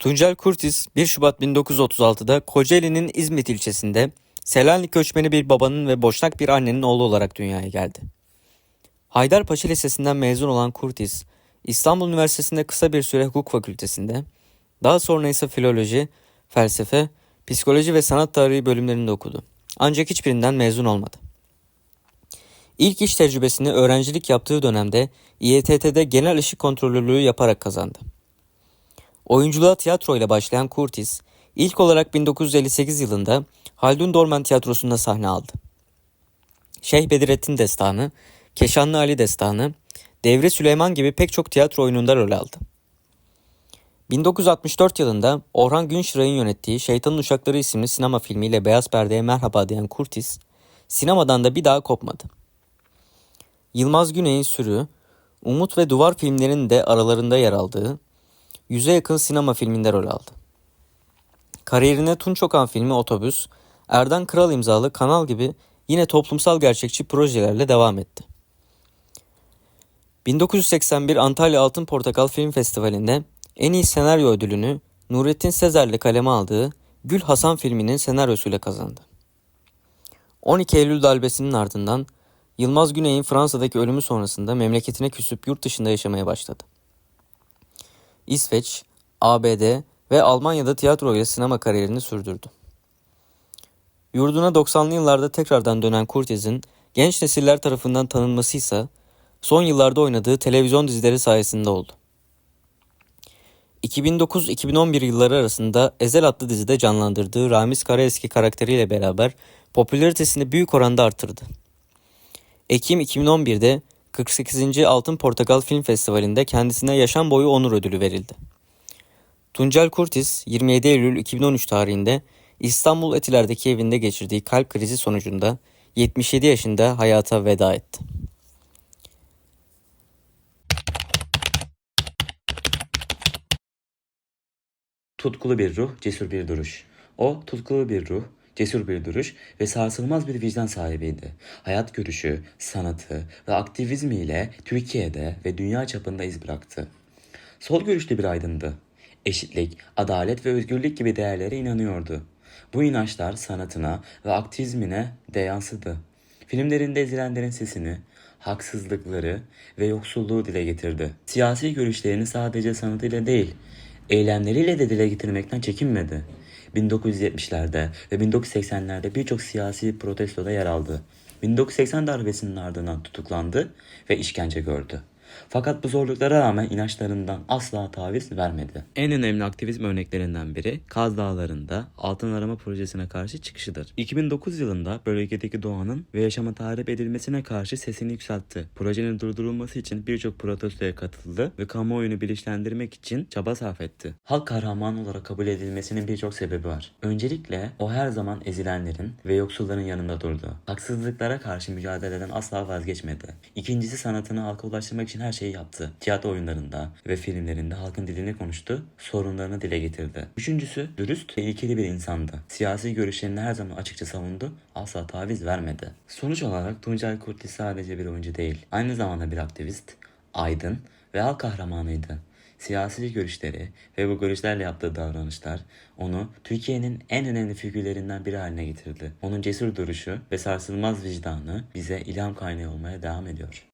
Tuncel Kurtiz 1 Şubat 1936'da Kocaeli'nin İzmit ilçesinde Selanik göçmeni bir babanın ve boşnak bir annenin oğlu olarak dünyaya geldi. Haydarpaşa Lisesi'nden mezun olan Kurtiz, İstanbul Üniversitesi'nde kısa bir süre hukuk fakültesinde, daha sonra ise filoloji, felsefe, psikoloji ve sanat tarihi bölümlerinde okudu. Ancak hiçbirinden mezun olmadı. İlk iş tecrübesini öğrencilik yaptığı dönemde İETT'de genel ışık kontrolörlüğü yaparak kazandı. Oyunculuğa tiyatro ile başlayan Curtis, ilk olarak 1958 yılında Haldun Dorman Tiyatrosu'nda sahne aldı. Şeyh Bedrettin Destanı, Keşanlı Ali Destanı, Devri Süleyman gibi pek çok tiyatro oyununda rol aldı. 1964 yılında Orhan Günşiray'ın yönettiği Şeytanın Uşakları isimli sinema filmiyle Beyaz Perde'ye merhaba diyen Curtis, sinemadan da bir daha kopmadı. Yılmaz Güney'in Sürü, Umut ve Duvar filmlerinin de aralarında yer aldığı yüze yakın sinema filminde rol aldı. Kariyerine Tunç Okan filmi Otobüs, Erdan Kral imzalı Kanal gibi yine toplumsal gerçekçi projelerle devam etti. 1981 Antalya Altın Portakal Film Festivali'nde en iyi senaryo ödülünü Nurettin Sezer'le kaleme aldığı Gül Hasan filminin senaryosuyla kazandı. 12 Eylül darbesinin ardından Yılmaz Güney'in Fransa'daki ölümü sonrasında memleketine küsüp yurt dışında yaşamaya başladı. İsveç, ABD ve Almanya'da tiyatro ile sinema kariyerini sürdürdü. Yurduna 90'lı yıllarda tekrardan dönen Curtis'in genç nesiller tarafından tanınması ise son yıllarda oynadığı televizyon dizileri sayesinde oldu. 2009-2011 yılları arasında Ezel adlı dizide canlandırdığı Ramiz Karaeski karakteriyle beraber popülaritesini büyük oranda artırdı. Ekim 2011'de 48. Altın Portakal Film Festivali'nde kendisine yaşam boyu onur ödülü verildi. Tuncel Kurtiz 27 Eylül 2013 tarihinde İstanbul Etiler'deki evinde geçirdiği kalp krizi sonucunda 77 yaşında hayata veda etti. Tutkulu bir ruh, cesur bir duruş. O tutkulu bir ruh, cesur bir duruş ve sarsılmaz bir vicdan sahibiydi. Hayat görüşü, sanatı ve aktivizmiyle Türkiye'de ve dünya çapında iz bıraktı. Sol görüşlü bir aydındı. Eşitlik, adalet ve özgürlük gibi değerlere inanıyordu. Bu inançlar sanatına ve aktivizmine de yansıdı. Filmlerinde ezilenlerin sesini, haksızlıkları ve yoksulluğu dile getirdi. Siyasi görüşlerini sadece sanatıyla değil, eylemleriyle de dile getirmekten çekinmedi. 1970'lerde ve 1980'lerde birçok siyasi protestoda yer aldı. 1980 darbesinin ardından tutuklandı ve işkence gördü. Fakat bu zorluklara rağmen inançlarından asla taviz vermedi. En önemli aktivizm örneklerinden biri Kaz Dağları'nda altın arama projesine karşı çıkışıdır. 2009 yılında bölgedeki doğanın ve yaşamın tahrip edilmesine karşı sesini yükseltti. Projenin durdurulması için birçok protestoya katıldı ve kamuoyunu bilinçlendirmek için çaba sarf etti. Halk kahramanı olarak kabul edilmesinin birçok sebebi var. Öncelikle o her zaman ezilenlerin ve yoksulların yanında durdu. Haksızlıklara karşı mücadeleden asla vazgeçmedi. İkincisi sanatını halka ulaştırmak için her şeyi yaptı. Tiyatro oyunlarında ve filmlerinde halkın dilini konuştu, sorunlarını dile getirdi. Üçüncüsü dürüst ve ilkeli bir insandı. Siyasi görüşlerini her zaman açıkça savundu, asla taviz vermedi. Sonuç olarak Tuncel Kurtlis sadece bir oyuncu değil, aynı zamanda bir aktivist, aydın ve halk kahramanıydı. Siyasi görüşleri ve bu görüşlerle yaptığı davranışlar onu Türkiye'nin en önemli figürlerinden biri haline getirdi. Onun cesur duruşu ve sarsılmaz vicdanı bize ilham kaynağı olmaya devam ediyor.